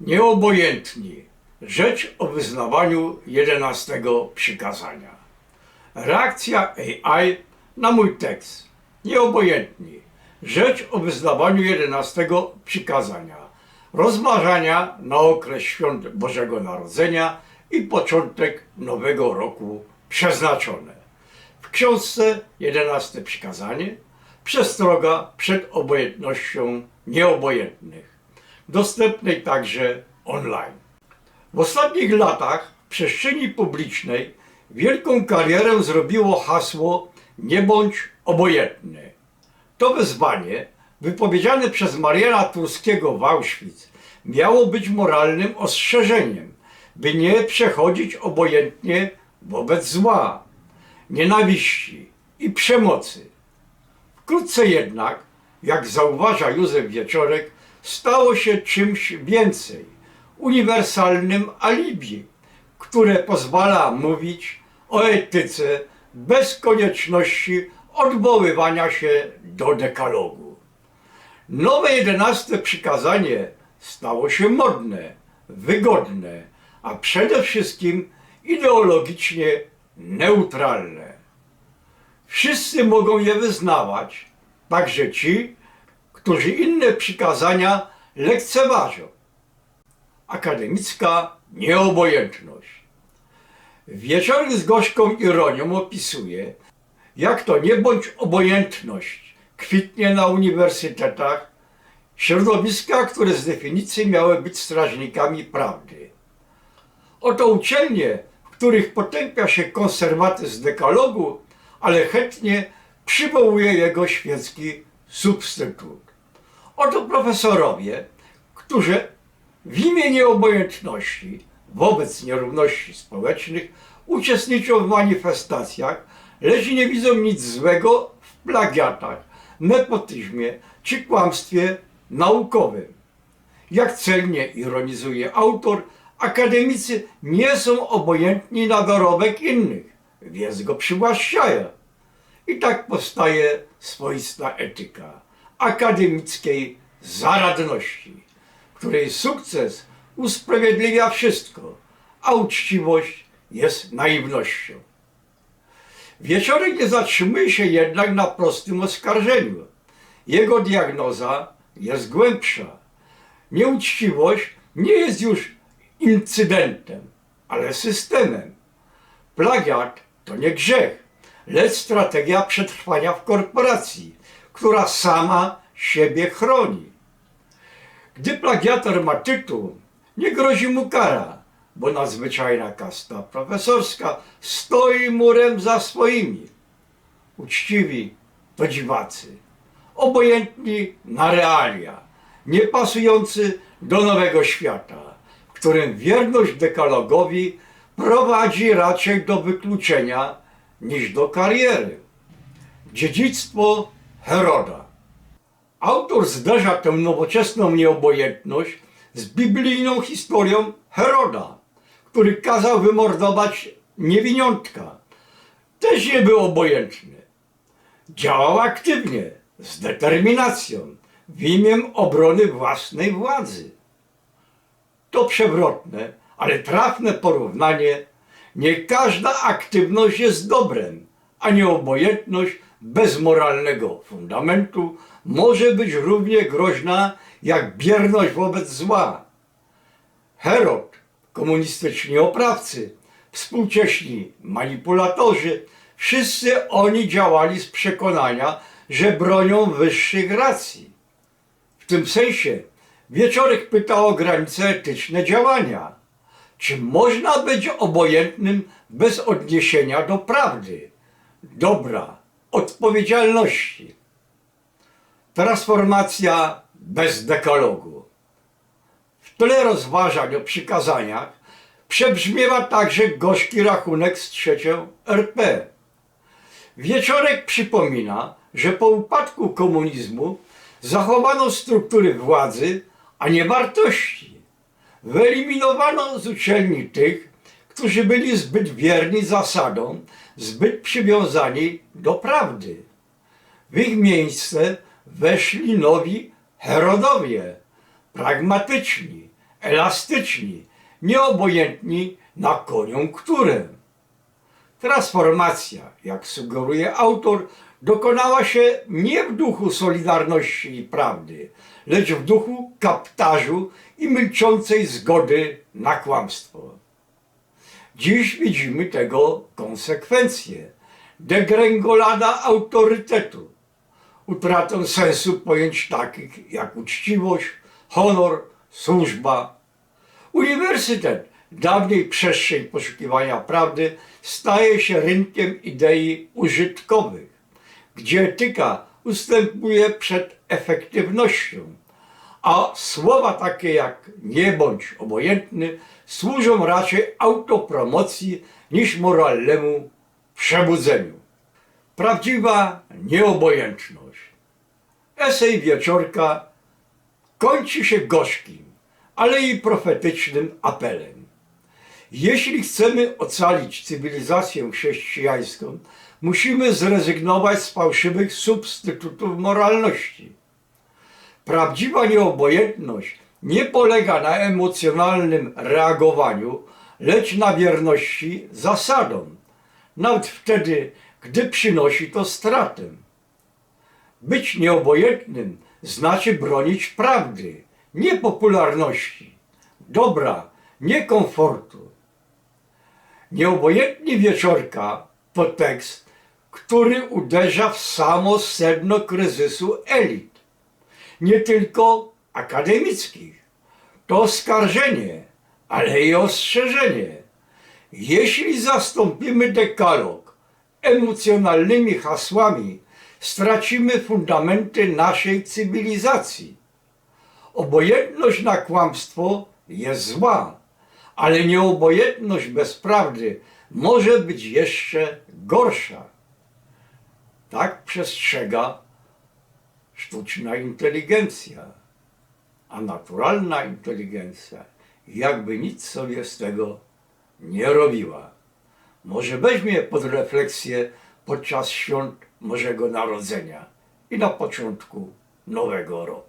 Nieobojętni. Rzecz o wyznawaniu jedenastego przykazania. Reakcja AI na mój tekst. Nieobojętni. Rzecz o wyznawaniu jedenastego przykazania. Rozważania na okres świąt Bożego Narodzenia i początek nowego roku przeznaczone. W książce jedenaste przykazanie przestroga przed obojętnością nieobojętnych, dostępnej także online. W ostatnich latach w przestrzeni publicznej wielką karierę zrobiło hasło Nie bądź obojętny. To wezwanie, wypowiedziane przez Mariana Turskiego w Auschwitz, miało być moralnym ostrzeżeniem, by nie przechodzić obojętnie wobec zła, nienawiści i przemocy. Wkrótce jednak, jak zauważa Józef Wieczorek, stało się czymś więcej, uniwersalnym alibi, które pozwala mówić o etyce bez konieczności odwoływania się do dekalogu. Nowe jedenaste przykazanie stało się modne, wygodne, a przede wszystkim ideologicznie neutralne. Wszyscy mogą je wyznawać, także ci, którzy inne przykazania lekceważą. Akademicka nieobojętność. Wieczorek z gorzką ironią opisuje, jak to nie bądź obojętność kwitnie na uniwersytetach, środowiska, które z definicji miały być strażnikami prawdy. Oto uczelnie, w których potępia się konserwatyzm dekalogu, ale chętnie przywołuje jego świecki substytut. Oto profesorowie, którzy w imię nieobojętności wobec nierówności społecznych uczestniczą w manifestacjach, lecz nie widzą nic złego w plagiatach, nepotyzmie czy kłamstwie naukowym. Jak celnie ironizuje autor, akademicy nie są obojętni na dorobek innych, więc go przywłaszczają. I tak powstaje swoista etyka akademickiej zaradności, której sukces usprawiedliwia wszystko, a uczciwość jest naiwnością. Wieczorek nie zatrzymuje się jednak na prostym oskarżeniu. Jego diagnoza jest głębsza. Nieuczciwość nie jest już incydentem, ale systemem. Plagiat to nie grzech, lecz strategia przetrwania w korporacji, która sama siebie chroni. Gdy plagiator ma tytuł, nie grozi mu kara, bo nadzwyczajna kasta profesorska stoi murem za swoimi. Uczciwi to dziwacy, obojętni na realia, nie pasujący do nowego świata, w którym wierność dekalogowi prowadzi raczej do wykluczenia niż do kariery. Dziedzictwo Heroda. Autor zderza tę nowoczesną nieobojętność z biblijną historią Heroda, który kazał wymordować niewiniątka. Też nie był obojętny. Działał aktywnie, z determinacją, w imię obrony własnej władzy. To przewrotne, ale trafne porównanie. Nie każda aktywność jest dobrem, a nieobojętność bez moralnego fundamentu może być równie groźna jak bierność wobec zła. Herod, komunistyczni oprawcy, współcześni manipulatorzy, wszyscy oni działali z przekonania, że bronią wyższych racji. W tym sensie Wieczorek pyta o granice etyczne działania. Czy można być obojętnym bez odniesienia do prawdy, dobra, odpowiedzialności? Transformacja bez dekalogu. W tle rozważań o przykazaniach przebrzmiewa także gorzki rachunek z trzecią RP. Wieczorek przypomina, że po upadku komunizmu zachowano struktury władzy, a nie wartości. Wyeliminowano z uczelni tych, którzy byli zbyt wierni zasadom, zbyt przywiązani do prawdy. W ich miejsce weszli nowi Herodowie, pragmatyczni, elastyczni, nieobojętni na koniunkturę. Transformacja, jak sugeruje autor, dokonała się nie w duchu solidarności i prawdy, lecz w duchu kaptażu i milczącej zgody na kłamstwo. Dziś widzimy tego konsekwencje. Degrengolada autorytetu, utratę sensu pojęć takich jak uczciwość, honor, służba. Uniwersytet, dawniej przestrzeń poszukiwania prawdy, staje się rynkiem idei użytkowych, gdzie etyka ustępuje przed efektywnością, a słowa takie jak nie bądź obojętny służą raczej autopromocji niż moralnemu przebudzeniu. Prawdziwa nieobojętność. Esej wieczorka kończy się gorzkim, ale i profetycznym apelem. Jeśli chcemy ocalić cywilizację chrześcijańską, musimy zrezygnować z fałszywych substytutów moralności. Prawdziwa nieobojętność nie polega na emocjonalnym reagowaniu, lecz na wierności zasadom, nawet wtedy, gdy przynosi to stratę. Być nieobojętnym znaczy bronić prawdy, nie popularności, dobra, nie komfortu. Nieobojętni wieczorka to tekst, który uderza w samo sedno kryzysu elit, nie tylko akademickich. To oskarżenie, ale i ostrzeżenie. Jeśli zastąpimy dekalog emocjonalnymi hasłami, stracimy fundamenty naszej cywilizacji. Obojętność na kłamstwo jest zła, ale nieobojętność bez prawdy może być jeszcze gorsza. Tak przestrzega sztuczna inteligencja, a naturalna inteligencja jakby nic sobie z tego nie robiła. Może weźmie pod refleksję podczas świąt Bożego Narodzenia i na początku Nowego Roku.